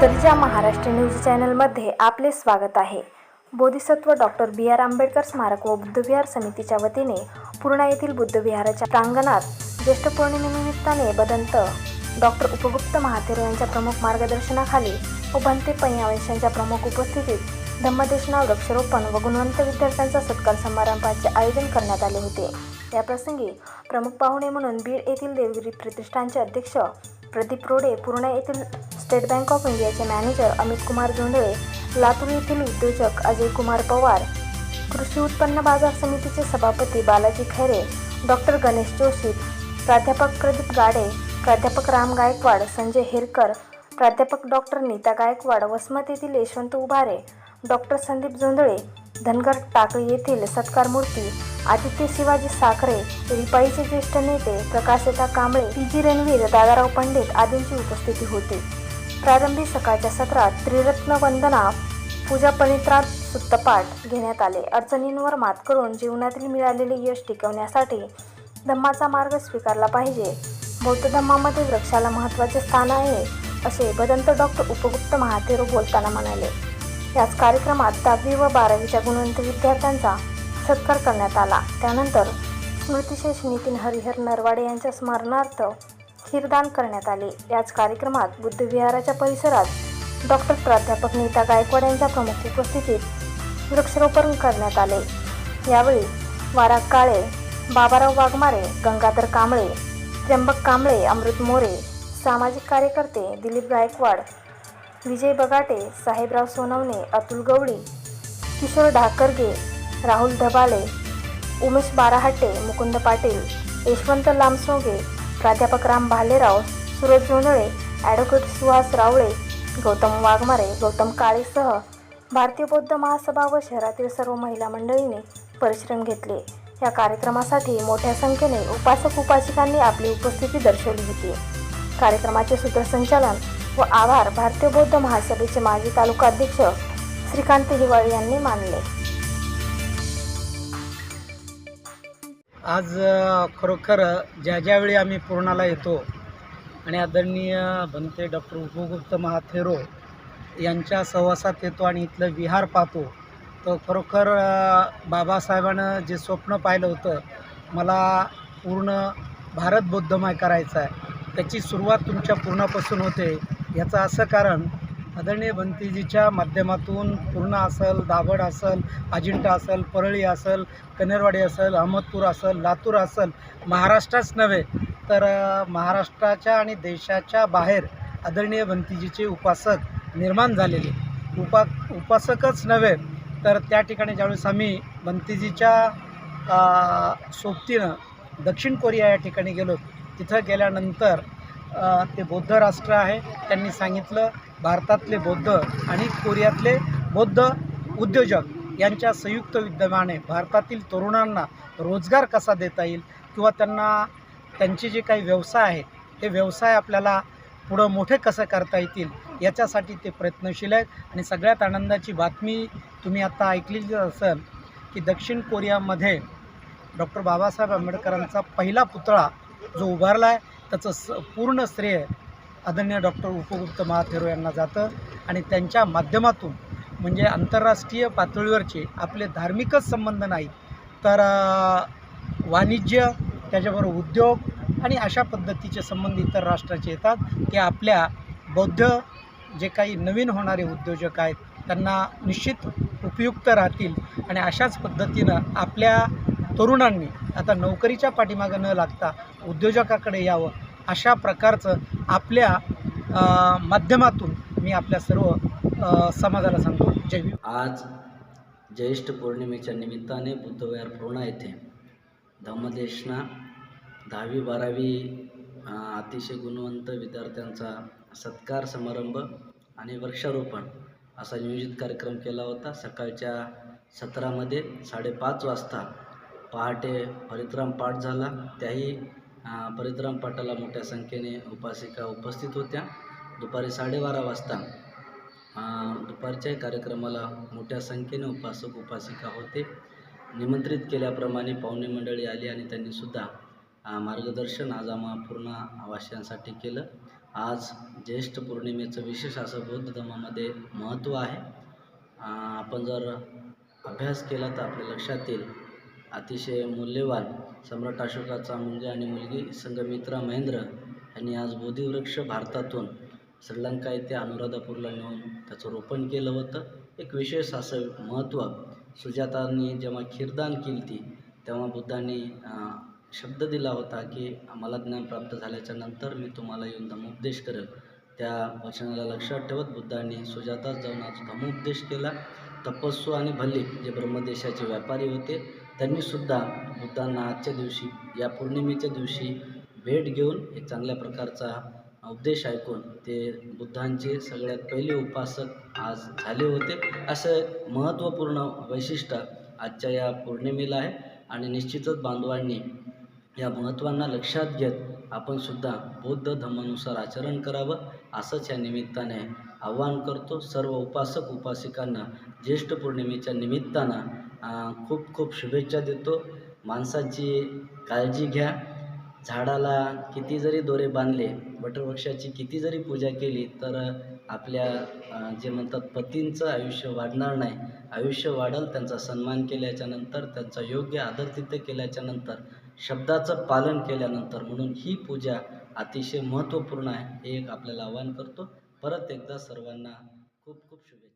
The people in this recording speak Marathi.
दर्जा महाराष्ट्र न्यूज चॅनलमध्ये आपले स्वागत आहे. Bodhisattva doctor B R Ambedkar स्मारक व बुद्धविहार समितीच्या वतीने पूर्णा येथील बुद्धविहाराच्या प्रांगणात ज्येष्ठ पौर्णिमेनिमित्ताने बदंत डॉक्टर उपगुप्त महातेर यांच्या प्रमुख मार्गदर्शनाखाली व भंते पैयावंशांच्या प्रमुख उपस्थितीत धम्मदेशना वृक्षारोपण व गुणवंत विद्यार्थ्यांचा सत्कार समारंभाचे आयोजन करण्यात आले होते. त्याप्रसंगी प्रमुख पाहुणे म्हणून बीड येथील देवगिरी प्रतिष्ठानचे अध्यक्ष प्रदीप रोडे पूर्णा येथील स्टेट बँक ऑफ इंडियाचे मॅनेजर अमित कुमार जोंधळे लातूर येथील उद्योजक अजय कुमार पवार कृषी उत्पन्न बाजार समितीचे सभापती बालाजी खैरे डॉक्टर गणेश जोशी प्राध्यापक प्रदीप गाडे प्राध्यापक राम गायकवाड संजय हेरकर प्राध्यापक डॉक्टर नीता गायकवाड वसमत येथील यशवंत उभारे डॉक्टर संदीप जोंधळे धनगर टाकळी येथील सत्कार मूर्ती आदित्य शिवाजी साखरे रिपाईचे ज्येष्ठ नेते प्रकाशता कांबळे पी जी रणवीर दादाराव पंडित आदींची उपस्थिती होती. प्रारंभी सकाळच्या सत्रात त्रिरत्न वंदना पूजा पवित्रात सुत्तपाठ घेण्यात आले. अडचणींवर मात करून जीवनातील मिळालेले यश टिकवण्यासाठी धम्माचा मार्ग स्वीकारला पाहिजे. बौद्ध धम्मामध्ये वृक्षाला महत्त्वाचे स्थान आहे असे भदंत डॉक्टर उपगुप्त महाथेरो बोलताना म्हणाले. याच कार्यक्रमात दहावी व बारावीच्या गुणवंत विद्यार्थ्यांचा सत्कार करण्यात आला. त्यानंतर स्मृतिशेष नितीन हरिहर नरवाडे यांच्या स्मरणार्थ खीरदान करण्यात आले. याच कार्यक्रमात बुद्धविहाराच्या परिसरात डॉक्टर प्राध्यापक नीता गायकवाड यांच्या प्रमुख उपस्थितीत वृक्षारोपण करण्यात आले. यावेळी वारा काळे बाबाराव वाघमारे गंगाधर कांबळे त्र्यंबक कांबळे अमृत मोरे सामाजिक कार्यकर्ते दिलीप गायकवाड विजय बगाटे साहेबराव सोनवणे अतुल गवळी किशोर ढाकरगे राहुल धबाले उमेश बाराहट्टे मुकुंद पाटील यशवंत लामसोगे प्राध्यापक राम भालेराव सुरज जोंधळे ॲडव्होकेट सुहास रावळे गौतम वाघमारे गौतम काळेसह भारतीय बौद्ध महासभा व शहरातील सर्व महिला मंडळींनी परिश्रम घेतले. या कार्यक्रमासाठी मोठ्या संख्येने उपासक उपासिकांनी आपली उपस्थिती दर्शवली होती. कार्यक्रमाचे सूत्रसंचालन व आभार. भारतीय बौद्ध महासभेचे माजी तालुका अध्यक्ष श्रीकांत हिवाळे यांनी मानले. आज खरोखर ज्या ज्यावेळी आम्ही पूर्णाला येतो आणि आदरणीय भंते डॉक्टर उपगुप्त महाथेरो यांच्या सहवासात येतो आणि इथलं विहार पाहतो तर खरोखर बाबासाहेबानं जे स्वप्न पाहिलं होतं मला पूर्ण भारत बौद्धमय करायचं आहे. त्याची सुरुवात तुमच्या पूर्णापासून होते. याचं असं कारण आदरणीय भंतीजीच्या माध्यमातून पूर्णा असेल दाभड असेल अजिंठा असेल परळी असेल कनेरवाडी असेल अहमदपूर असेल लातूर असेल महाराष्ट्रच नव्हे तर महाराष्ट्राच्या आणि देशाच्या बाहेर आदरणीय भंतीजीचे उपासक निर्माण झालेले. उपा उपासकच नव्हे तर त्या ठिकाणी ज्यावेळेस आम्ही भंतीजीच्या सोबतीनं दक्षिण कोरिया या ठिकाणी गेलो तिथं गेल्यानंतर ते बौद्ध राष्ट्र आहे. त्यांनी सांगितलं भारतातले बौद्ध आणि कोरियातले बौद्ध उद्योजक यांच्या संयुक्त विद्यमाने भारतातील तरुणांना रोजगार कसा देता येईल किंवा त्यांना त्यांचे जे काही व्यवसाय आहेत ते व्यवसाय आपल्याला पुढं मोठे कसं करता येतील याच्यासाठी ते प्रयत्नशील आहेत. आणि सगळ्यात आनंदाची बातमी तुम्ही आता ऐकलेली असेल की दक्षिण कोरियामध्ये डॉक्टर बाबासाहेब आंबेडकरांचा पहिला पुतळा जो उभारला आहे त्याचं स पूर्ण श्रेय आदरणीय डॉक्टर उपगुप्त महाथेरो यांना जातं. आणि त्यांच्या माध्यमातून म्हणजे आंतरराष्ट्रीय पातळीवरचे आपले धार्मिकच संबंध नाही तर वाणिज्य त्याच्याबरोबर उद्योग आणि अशा पद्धतीचे संबंध इतर राष्ट्राचे येतात. ते आपल्या बौद्ध जे काही नवीन होणारे उद्योजक आहेत त्यांना निश्चित उपयुक्त राहतील. आणि अशाच पद्धतीनं आपल्या तरुणांनी आता नोकरीच्या पाठीमागं न लागता उद्योजकाकडे यावं अशा प्रकारचं आपल्या माध्यमातून मी आपल्या सर्व समाजाला सांगतो. जय आज ज्येष्ठ पौर्णिमेच्या निमित्ताने बुद्धविहार पूर्णा येथे धम्मदेशना दहावी बारावी अतिशय गुणवंत विद्यार्थ्यांचा सत्कार समारंभ आणि वृक्षारोपण असा नियोजित कार्यक्रम केला होता. सकाळच्या सत्रामध्ये साडेपाच वाजता पहाटे परित्राम पाठ झाला. त्याही परित्राम पाटाला मोठ्या संख्येने उपासिका उपस्थित होत्या. दुपारी साडेबारा वाजता दुपारच्या कार्यक्रमाला मोठ्या संख्येने उपासक उपासिका होते. निमंत्रित केल्याप्रमाणे पाहुणे मंडळी आली आणि त्यांनीसुद्धा मार्गदर्शन आज आम्हा पूर्ण वासियांसाठी केलं. आज ज्येष्ठ पौर्णिमेचं विशेष असं बौद्ध धर्मामध्ये महत्त्व आहे. आपण जर अभ्यास केला तर आपल्या लक्षात येईल अतिशय मूल्यवान सम्राट अशोकाचा मुलगा आणि मुलगी संघमित्रा महेंद्र यांनी आज बोधिवृक्ष भारतातून श्रीलंका येथे अनुराधापूरला नेऊन त्याचं रोपण केलं होतं. एक विशेष असं महत्त्व सुजातांनी जेव्हा खीरदान केली ती तेव्हा बुद्धांनी शब्द दिला होता की मला ज्ञान प्राप्त झाल्याच्यानंतर मी तुम्हाला येऊन धमोपदेश करेल. त्या वचनाला लक्षात ठेवत बुद्धांनी सुजाताच जाऊन आज धमोपदेश केला. तपस्व आणि भल्लिक जे ब्रह्मदेशाचे व्यापारी होते त्यांनीसुद्धा बुद्धांना आजच्या दिवशी या पौर्णिमेच्या दिवशी भेट घेऊन एक चांगल्या प्रकारचा उपदेश ऐकून ते बुद्धांचे सगळ्यात पहिले उपासक आज झाले होते. असं महत्त्वपूर्ण वैशिष्ट्य आजच्या या पौर्णिमेला आहे आणि निश्चितच बांधवांनी या महत्त्वांना लक्षात घेत आपण सुद्धा बौद्ध धर्मानुसार आचरण करावं असंच या निमित्ताने आवाहन करतो. सर्व उपासक उपासिकांना ज्येष्ठ पौर्णिमेच्या निमित्तानं खूप खूप शुभेच्छा देतो. माणसाची काळजी घ्या. झाडाला किती जरी दोरे बांधले वटवृक्षाची किती जरी पूजा केली तर आपल्या जे म्हणतात पतींचं आयुष्य वाढणार नाही. आयुष्य वाढल त्यांचा सन्मान केल्याच्यानंतर त्यांचा योग्य आदर तिथे केल्याच्यानंतर शब्दाचं पालन केल्यानंतर म्हणून ही पूजा अतिशय महत्त्वपूर्ण आहे हे एक आपल्याला आवाहन करतो. परत एकदा सर्वांना खूप खूप शुभेच्छा.